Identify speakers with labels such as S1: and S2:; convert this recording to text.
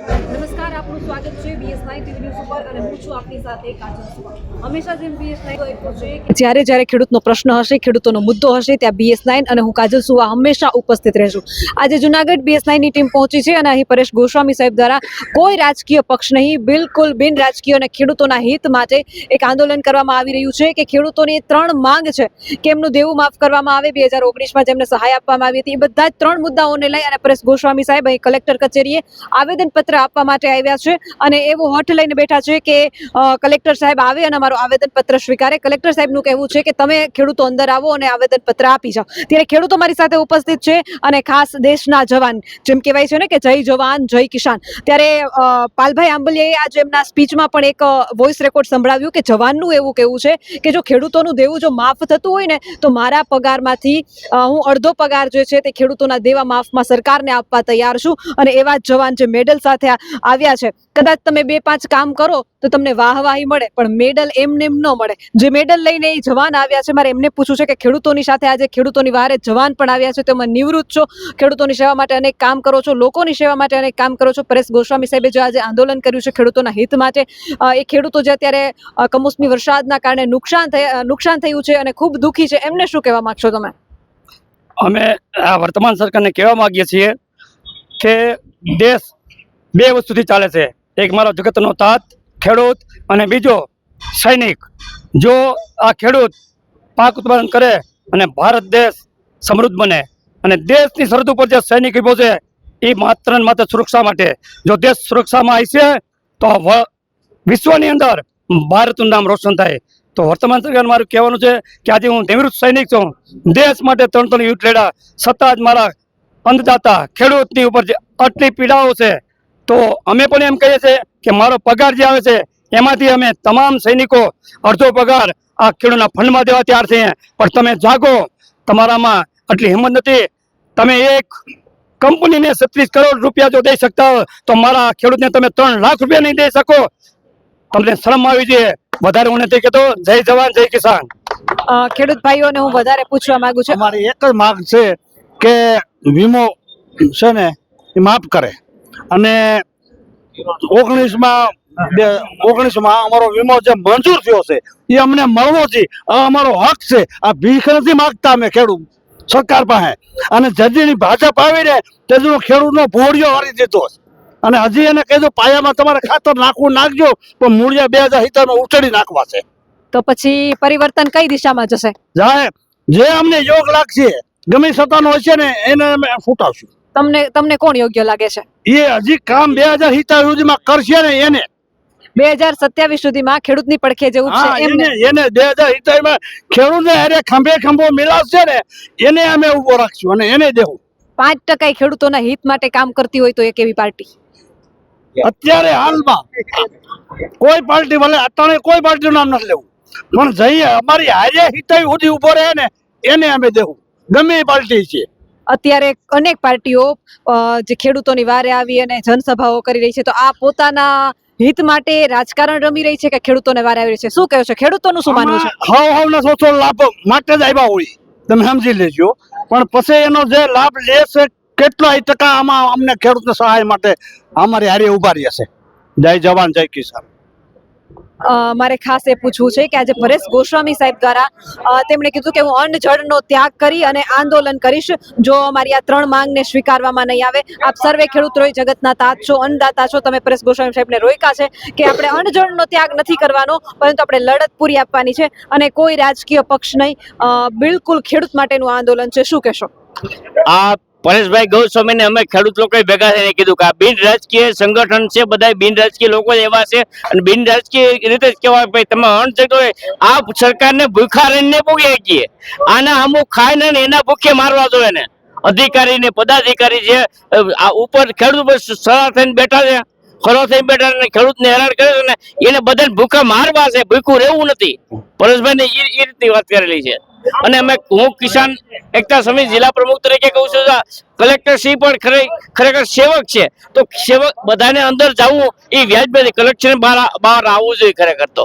S1: નમસ્કાર, આપનું સ્વાગત છે બીએસ નાઇન ટીવી ન્યૂઝ ઉપર અને હું છું આપની સાથે કાજલ હંમેશા જેમ બીએસ નાઇન એટલું છે જ્યારે જ્યારે ખેડૂતનો પ્રશ્ન હશે, ખેડૂતોનો મુદ્દો હશે, ત્યાં બીએસ નાઇન અને હું કાજલ સુવા હંમેશા ઉપસ્થિત રહેશું. આજે જુનાગઢ બીએસ નાઇનની ટીમ પહોંચી છે અને અહીં પરેશ ગોસ્વામી સાહેબ દ્વારા કોઈ રાજકીય પક્ષ નહીં, બિલકુલ બિન રાજકીય અને ખેડૂતોના હિત માટે એક આંદોલન કરવામાં આવી રહ્યું છે કે ખેડૂતોની ત્રણ માંગ છે કે એમનું દેવું માફ કરવામાં આવે. બે હજાર ઓગણીસમાં જેમને સહાય આપવામાં આવી હતી, એ બધા જ ત્રણ મુદ્દાઓને લઈ અને પરેશ ગોસ્વામી સાહેબ અહીં કલેક્ટર કચેરીએ આવેદનપત્ર આપવા માટે આવ્યા છે અને એવો હઠ લઈને બેઠા છે કે કલેક્ટર સાહેબ આવે અને અમારું આવેદનપત્ર સ્વીકારે. કલેક્ટર સાહેબનું કહેવું છે કે તમે ખેડૂતો અંદર આવો અને આવેદનપત્ર આપી જાઓ. ત્યારે ખેડૂતો મારી સાથે ઉપસ્થિત છે અને ખાસ દેશના જવાન, જેમ કહેવાય છે ને કે જય જવાન, જય કિસાન. ત્યારે પાલભાઈ આંબલિયાએ આજે એમના સ્પીચમાં પણ એક વોઇસ રેકોર્ડ સંભળાવ્યું કે જવાનનું એવું કહેવું છે કે જો ખેડૂતોનું દેવું જો માફ થતું હોય ને, તો મારા પગારમાંથી હું અડધો પગાર જે છે તે ખેડૂતોના દેવા માફમાં સરકારને આપવા તૈયાર છું. અને એવા જવાન જે મેડલ સાથે આવ્યા છે. કદાચ તમે બે પાંચ કામ કરો તો તમને વાહવાહી મળે, પણ મેડલ એમને એમ ન મળે. જે મેડલ લઈને એ જવાન આવ્યા છે, મારે એમને પૂછવું છે કે ખેડૂતોની સાથે આજે ખેડૂતોની વારે જવાન પણ આવ્યા છે, તમે નિવૃત્ત છો, ખેડૂતોની સેવા માટે અનેક કામ કરો છો, લોકોની સેવા માટે અનેક કામ કરો છો. પરેશ ગોસ્વામી સાહેબે જે આજે આંદોલન કર્યું છે ખેડૂતોના હિત માટે એ ખેડૂતો જે અત્યારે કમોસમી વરસાદના કારણે નુકસાન થયા નુકસાન થયું છે અને ખૂબ દુઃખી છે, એમને શું કહેવા માગશો તમે?
S2: અમે આ વર્તમાન સરકારને કહેવા માંગીએ છીએ કે દેશ બે વસ્તુથી ચાલે છે. એક મારો જગતનો તાત, ખેડૂત અને બીજો સૈનિક. જો આ ખેડૂત પાક ઉત્પાદન કરે અને ભારત દેશ સમૃદ્ધ બને અને દેશની સરહદ ઉપર જે સૈનિક ઊભો છે, એ માત્ર ને માત્ર સુરક્ષા માટે. જો દેશ સુરક્ષામાં આવશે તો વિશ્વની અંદર ભારતનું નામ રોશન થાય. તો વર્તમાન સરકાર મારું કહેવાનું છે કે આજે હું નિવૃત્ત સૈનિક છું. દેશ માટે ત્રણ ત્રણ યુદ્ધ લડ્યા. છતાં જ મારા અન્નદાતા ખેડૂતની ઉપર જે આટલી પીડાઓ છે તો અમે પણ એમ કહીએ છીએ કે મારો પગાર જે આવે છે એમાંથી અમે તમામ સૈનિકો અડધો પગાર આ ખેડૂતના ફંડમાં દેવા તૈયાર છીએ. પણ તમે જાગો તમારામાં આટલી હિંમત નથી. તમે એક કંપનીને છત્રીસ કરોડ રૂપિયા જો દઈ શકતા હો તો મારા ખેડૂતને તમે ત્રણ લાખ રૂપિયા નહીં દઈ શકો. તમને શરમ આવી જોઈએ વધારે હું નથી કહેતો. જય જવાન જય કિસાન.
S1: ખેડૂત ભાઈઓને હું વધારે પૂછવા માંગુ છું.
S3: મારી એક જ માંગ છે કે વીમો છે ને એ માફ કરે. અને ઓગણીસમાં બે ઓગણીસમાં અમારો વીમો જે મંજૂર થયો છે એ અમને મળવો છે આ અમારો હક છે આ ભીખ નથી માગતા અમે ખેડૂત સરકાર પાસે. અને જજીની ભાજપ આવી ને તેનો ખેડૂતનો ભોળિયો વાળી દીધો અને હજી એને કીધું પાયામાં તમારે ખાતર નાખવું નાખજો પણ મૂળિયા બે હજાર સિત્તેરમાં ઉછળી નાખવા છે.
S1: તો પછી પરિવર્તન કઈ દિશામાં જશે?
S3: જાય જે અમને યોગ લાગશે ગમે સત્તાનો હશે ને એને અમે ફૂટાવશું
S1: તમને તમને કોણ યોગ્ય લાગે છે?
S3: એ હજી કામ બે હજાર સુધીમાં કરશે ને એને.
S1: બે હજાર સત્યાવીસ સુધીમાં ખેડૂતની પડખે જેવું
S3: છે
S1: એમને.
S3: એને બે હજાર ખેડૂતને અરે ખંભે ખંભો મિલાવશે ને એને અમે ઊભો રાખશું અને એને દેવું.
S1: પાંચ ટકા ખેડૂતોના હિત માટે કામ કરતી હોય તો એ કેવી પાર્ટી.
S3: અત્યારે હાલમાં કોઈ પાર્ટી ભલે અત્યારે કોઈ પાર્ટીનું નામ નથી લેવું. પણ જઈએ અમારી હારે હિતાઈ સુધી ઊભો રહે ને એને અમે દેવું. ગમે એ પાર્ટી છે.
S1: અત્યારે અનેક પાર્ટીઓ જે ખેડૂતોની વારે આવી અને જનસભાઓ કરી રહી છે, તો આ પોતાના હિત માટે રાજકારણ રમી રહી છે કે ખેડૂતોને વારે આવી રહી છે? શું કહો છે? ખેડૂતોનું શું માનવું છે?
S3: હાવ હાવના સોચો લાભ માટે જ આવ્યા હોય. તમે સમજી લેજો. પણ પછી એનો જે લાભ લેશે કેટલા ટકા આમાં અમને ખેડૂતને સહાય માટે અમારી હારી ઊભા રહેશે જય જવાન, જય કિસાન.
S1: મારે ખાસ એ પૂછવું છે કે આજે પરેશ ગોસ્વામી સાહેબ દ્વારા તેમણે કીધું કે હું અન્ન જળનો ત્યાગ કરી અને આંદોલન કરીશ. જો અમારી આ ત્રણ માંગને સ્વીકારવામાં નહીં આવે, આપ સર્વે ખેડૂત રોય જગતના તાત છો, અન્નદાતા છો. તમે પરેશ ગોસ્વામી સાહેબને રોક્યા છે કે આપણે અન્ન જળનો ત્યાગ નથી કરવાનો, પરંતુ આપણે લડત પૂરી આપવાની છે અને કોઈ રાજકીય પક્ષ નહીં. બિલકુલ ખેડૂત માટેનું આંદોલન છે. શું કહેશો?
S4: આ પરેશભાઈ ગૌસ્વામીને અમે ખેડૂત લોકોએ ભેગા થઈને કીધું કે આ બિન રાજકીય સંગઠન છે બધા બિન રાજકીય લોકો એવા છે અને બિન રાજકીય રીતે જ કહેવાય ભાઈ તમે અણ જગ્યાએ આ સરકારને ભૂખા રહીને પોગી શકીએ. આના અમુક ખાય ને એના ભૂખે મારવા જોઈએ ને અધિકારી ને પદાધિકારી છે આ ઉપર ખેડૂત પર સરા થઈને બેઠા છે, ખરો થઈને બેઠા ને ખેડૂતને હેરાન કરે છે ને, એને બધાને ભૂખા મારવા છે, ભૂખું રહેવું નથી. પરેશભાઈ ને એ રીતની વાત કરેલી છે. અને અમે, હું કિસાન એકતા સમિતિ જિલ્લા પ્રમુખ તરીકે કહું છું કલેક્ટર શ્રી પણ ખરે- ખરેખર સેવક છે. તો સેવક બધાને અંદર જવું એ વ્યાજબી કલેક્ટર બહાર બહાર આવવું જોઈએ ખરેખર તો.